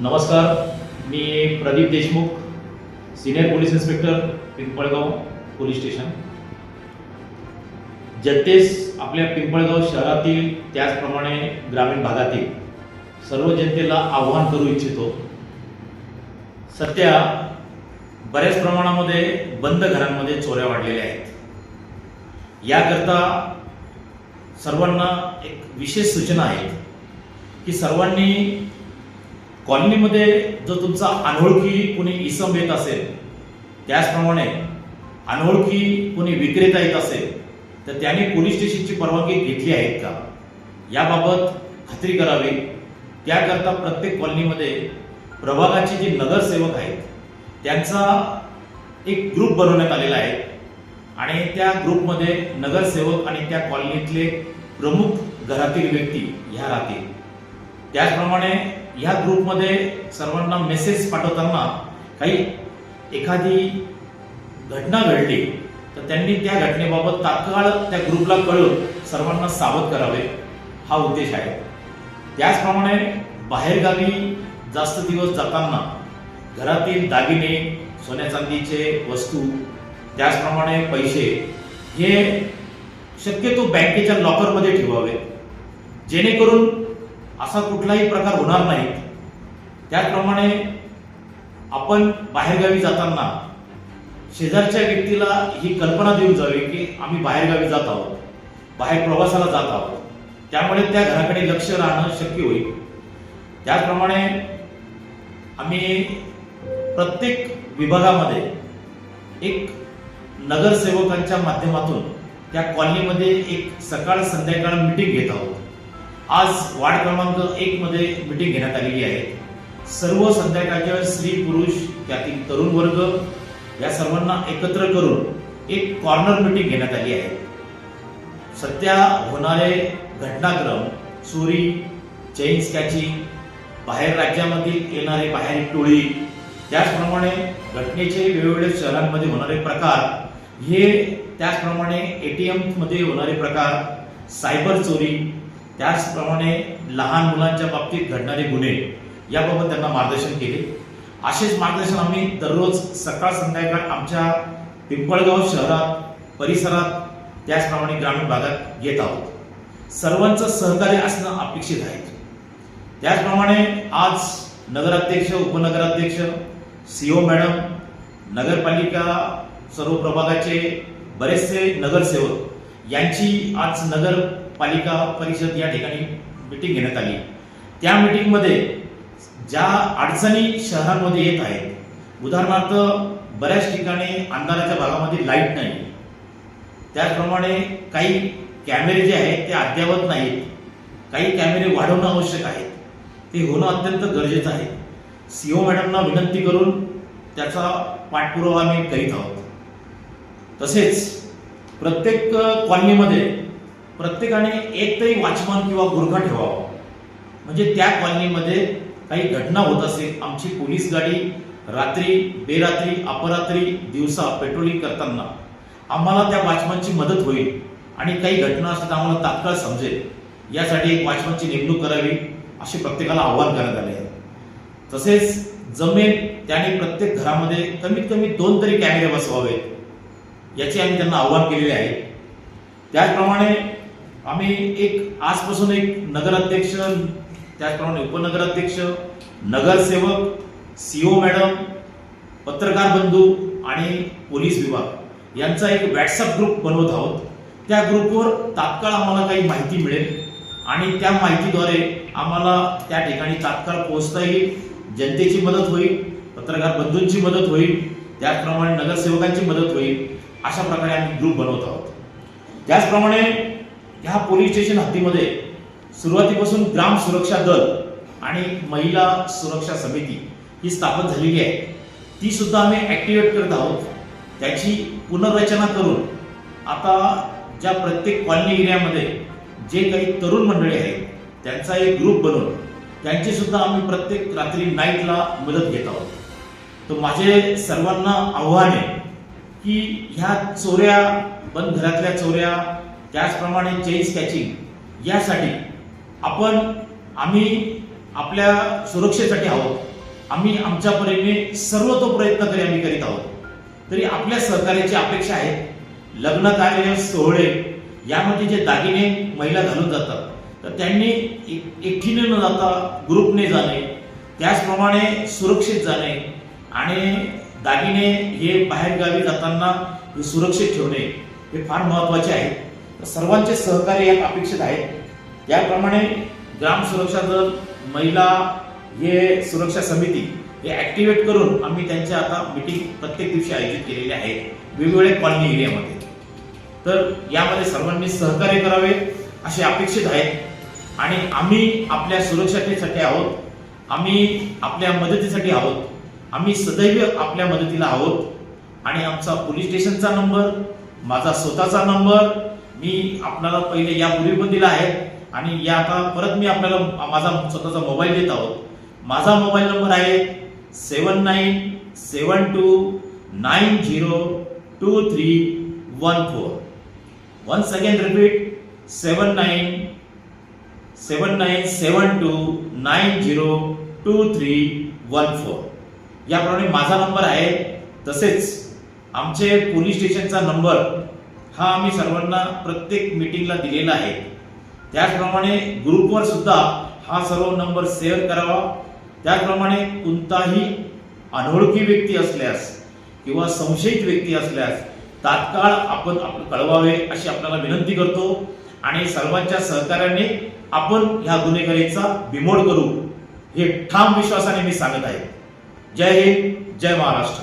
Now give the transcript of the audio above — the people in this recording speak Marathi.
नमस्कार मी Pradeep Deshmukh senior police inspector Pimpalgaon police station. जनतेस आपल्या पिंपळगाव शहरातील त्याचप्रमाणे ग्रामीण भागातील सर्व जनतेला आव्हान करू इच्छितो. सध्या बऱ्याच प्रमाणामध्ये बंद घरांमध्ये चोऱ्या वाढलेल्या आहेत. याकरता सर्वांना एक विशेष सूचना आहे की सर्वांनी कॉलनीमध्ये जो तुमचा अनोळखी कोणी इसम येत असेल त्याचप्रमाणे अनोळखी कोणी विक्रेता येत असेल तर त्याने पोलीस स्टेशनची परवानगी घेतली आहे का? याबाबत खात्री करावी. त्याकरता प्रत्येक कॉलनीमध्ये प्रभागाचे जे नगरसेवक आहेत त्यांचा एक ग्रुप बनवण्यात आलेला आहे. आणि त्या ग्रुपमध्ये नगरसेवक आणि त्या कॉलनीतले प्रमुख घरातील व्यक्ती ह्या राहतील. त्याचप्रमाणे ह्या ग्रुपमध्ये सर्वांना मेसेज पाठवताना काही एखादी घटना घडली तर त्यांनी त्या घटनेबाबत तात्काळ त्या ग्रुपला कळून सर्वांना सावध करावे हा उद्देश आहे. त्याचप्रमाणे बाहेरगावी जास्त दिवस जाताना घरातील दागिने सोन्या चांदीचे वस्तू त्याचप्रमाणे पैसे हे शक्यतो बँकेच्या लॉकरमध्ये ठेवावे. जेणेकरून असा कुठलाही प्रकार होणार नाही. त्याचप्रमाणे आपण बाहेरगावी जाताना शेजारच्या व्यक्तीला ही कल्पना देऊन जावी की आम्ही बाहेरगावी जात आहोत बाहेर प्रवासाला जात आहोत. त्यामुळे त्या घराकडे लक्ष राहणं शक्य होईल. त्याचप्रमाणे आम्ही प्रत्येक विभागामध्ये एक नगरसेवकांच्या माध्यमातून त्या कॉलनीमध्ये एक सकाळ संध्याकाळ मिटिंग घेत आहोत. आज वार्ड क्रमांक एक मध्ये मिटिंग घेण्यात आलेली आहे. सर्व संध्याकाळच्या स्त्री पुरुष त्यातील तरुण वर्ग या सर्वांना एकत्र करून एक कॉर्नर मिटिंग घेण्यात आली आहे. सध्या होणारे घटनाक्रम चोरी चेन स्कॅचिंग बाहेर राज्यामधील येणारे बाहेर टोळी त्याचप्रमाणे घटनेचे वेगवेगळ्या शहरांमध्ये होणारे प्रकार हे त्याचप्रमाणे ए टी मध्ये होणारे प्रकार सायबर चोरी त्याचप्रमाणे लहान मुलांच्या बाबतीत घडणारे गुन्हे याबाबत त्यांना मार्गदर्शन केले. असेच मार्गदर्शन आम्ही दररोज सकाळ संध्याकाळ आमच्या पिंपळगाव शहरात परिसरात त्याचप्रमाणे ग्रामीण भागात घेत आहोत. सर्वांचं सहकार्य असणं अपेक्षित आहे. त्याचप्रमाणे आज नगराध्यक्ष उपनगराध्यक्ष सी ओ मॅडम नगरपालिका सर्व प्रभागाचे बरेचसे नगरसेवक यांची आज नगर पालिका परिषद या ठिकाणी मिटिंग घेण्यात आली. त्या मिटिंगमध्ये ज्या अडचणी शहरांमध्ये येत आहेत उदाहरणार्थ बऱ्याच ठिकाणी अंधाराच्या भागामध्ये लाइट नाही. त्याचप्रमाणे काही कॅमेरे जे आहेत ते अद्यावत नाहीत. काही कॅमेरे वाढवणं आवश्यक आहे ते होणं अत्यंत गरजेचं आहे. सी ओ मॅडमना विनंती करून त्याचा पाठपुरावा आम्ही करीत आहोत. तसेच प्रत्येक कॉलनीमध्ये प्रत्येकाने एक तरी वाचमन किंवा गुरखा ठेवावा. म्हणजे त्या कॉलनीमध्ये काही घटना होत असेल आमची पोलीस गाडी रात्री बेरात्री अपरात्री दिवसा पेट्रोलिंग करताना आम्हाला त्या वाचमनची मदत होईल आणि काही घटना असतात आम्हाला तात्काळ समजेल. यासाठी एक वाचमनची नेमणूक करावी असे प्रत्येकाला आव्हान करण्यात आले आहे तसेच जमेल त्याने प्रत्येक घरामध्ये कमीत कमी दोन तरी कॅमेरे बसवावेत याचे आम्ही त्यांना आव्हान केलेले आहे. त्याचप्रमाणे आम्ही एक आजपासून एक नगराध्यक्ष त्याचप्रमाणे उपनगराध्यक्ष नगरसेवक सीओ मॅडम पत्रकार बंधू आणि पोलीस विभाग यांचा एक व्हॉट्सअप ग्रुप बनवत आहोत. त्या ग्रुपवर तात्काळ आम्हाला काही माहिती मिळेल आणि त्या माहितीद्वारे आम्हाला त्या ठिकाणी तात्काळ पोहोचता येईल. जनतेची मदत होईल पत्रकार बंधूंची मदत होईल त्याचप्रमाणे नगरसेवकांची मदत होईल अशा प्रकारे आम्ही ग्रुप बनवत आहोत. त्याचप्रमाणे ह्या पोलीस स्टेशन हद्दीमध्ये सुरुवातीपासून ग्राम सुरक्षा दल आणि महिला सुरक्षा समिती ही स्थापन झालेली आहे. ती सुद्धा आम्ही ऍक्टिव्हेट करत आहोत. त्याची पुनर्रचना करून आता ज्या प्रत्येक कॉलनी एरियामध्ये जे काही तरुण मंडळी आहेत त्यांचा एक ग्रुप बनवून त्यांची सुद्धा आम्ही प्रत्येक रात्री नाईटला मदत घेत आहोत. तर माझे सर्वांना आव्हान आहे की ह्या चोऱ्या बंद घरातल्या चोऱ्या त्याचप्रमाणे चेन स्कॅचिंग यासाठी आपण आम्ही आपल्या सुरक्षेसाठी आहोत. आम्ही आमच्या परीने सर्व तो प्रयत्न तरी आम्ही करीत आहोत. तरी आपल्या सहकार्याची अपेक्षा आहे. लग्न कार्य सोहळे यामध्ये जे दागिने महिला घालून जातात तर त्यांनी एक- एकटीने न जाता ग्रुपने जाणे त्याचप्रमाणे सुरक्षित जाणे आणि दागिने हे बाहेरगावी जाताना हे सुरक्षित ठेवणे हे फार महत्त्वाचे आहे. तर सर्वांचे सहकार्य यात अपेक्षित आहे त्याप्रमाणे ग्राम सुरक्षा दल महिला हे सुरक्षा समिती हे ॲक्टिवेट करून आम्ही त्यांच्या आता मिटिंग प्रत्येक दिवशी आयोजित केलेली आहे. वेगवेगळ्या कॉलनी एरियामध्ये तर यामध्ये सर्वांनी सहकार्य करावे असे अपेक्षित आहे आणि आम्ही आपल्या सुरक्षतेसाठी आहोत. आम्ही आपल्या मदतीसाठी आहोत. आम्ही सदैव आपल्या मदतीला आहोत. आणि आमचा पोलीस स्टेशनचा नंबर माझा स्वतःचा नंबर मी आपल्याला पहिले यापूर्वी पण दिला आहे. आणि या आता परत मी आपल्याला माझा स्वतःचा मोबाईल देत आहोत. माझा मोबाईल नंबर आहे seven nine seven two nine zero two three one four one second repeat seven nine seven nine seven two nine zero two three one four याप्रमाणे माझा नंबर आहे. तसेच आमचे पोलीस स्टेशनचा नंबर हा आम्ही सर्वांना प्रत्येक मीटिंगला दिलेला आहे. त्याचप्रमाणे ग्रुपवर सुद्धा हा सर्व नंबर शेअर करावा. त्याचप्रमाणे कोणताही अनोळखी व्यक्ती असल्यास किंवा संशयित व्यक्ती असल्यास तात्काळ आपण आपण कळवावे अशी आपल्याला विनंती करतो आणि सर्वांच्या सहकार्याने आपण ह्या गुन्हेगारीचा बिमोड करू हे ठाम विश्वासाने मी सांगत आहे. जय हिंद जय महाराष्ट्र.